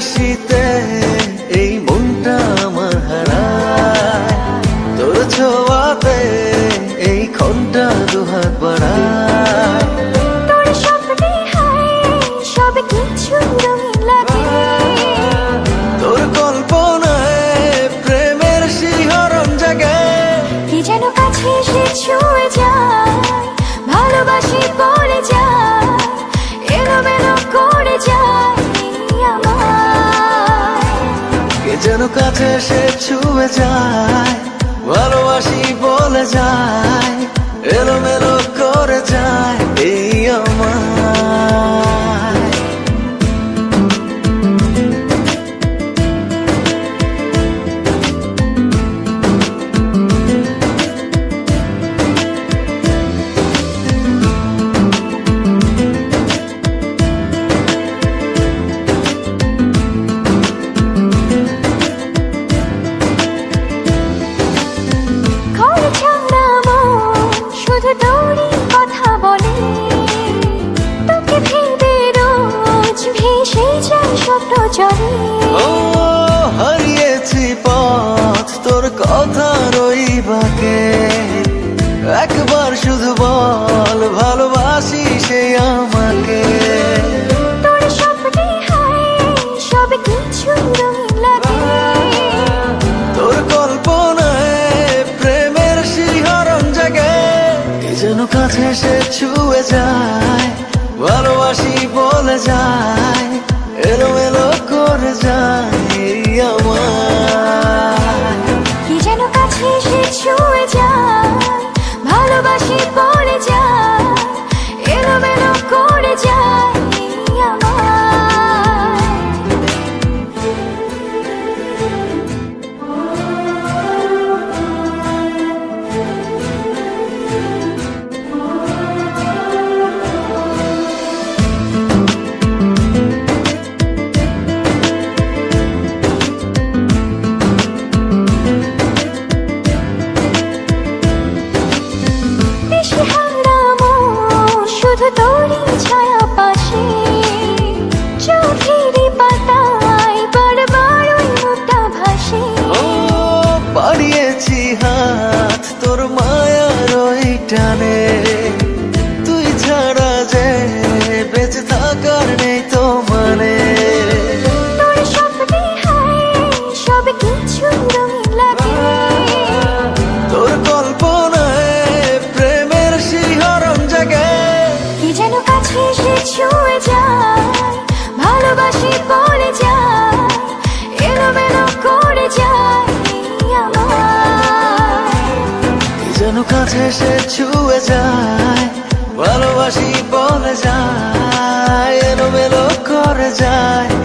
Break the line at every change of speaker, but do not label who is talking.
হাসিতে এই মনটা আমার হারায়। তোর ছোঁয়াতে এই ক্ষণটা দুহাত বাড়ায়।
তোর স্বপ্নে হায় সব কিছু রঙিন লাগে
তোর কল্পনায় প্রেমের শিহরণ জাগে।
কি যেন কাছে এসে ছুঁয়ে যায়
যেন কাছে সে ছুঁয়ে যায় ভালোবাসি বলে যায়।
স্বপ্ন জলে
ও হারিয়েছি পথ তোর কথা রই বাকে। একবার শুধু বল ভালোবাসি সে আমাকে।
তোর স্বপ্নে হায় সব কিছু
তোর কল্পনায় প্রেমের শিহরণ জাগে। যেন কাছে সে ছুঁয়ে যায় ভালোবাসি বলে যায়। টানে তুই ছাড়া যে বেঁচে থাকার নেই তো মানে।
তোর স্বপ্নে সব কিছু
তোর কল্পনায় প্রেমের শিহরণ জাগে।
কি যেন কাছে এসে
কাছে সে ছুঁয়ে যায় ভালোবাসি বলে যায় এলোমেলো করে যায়।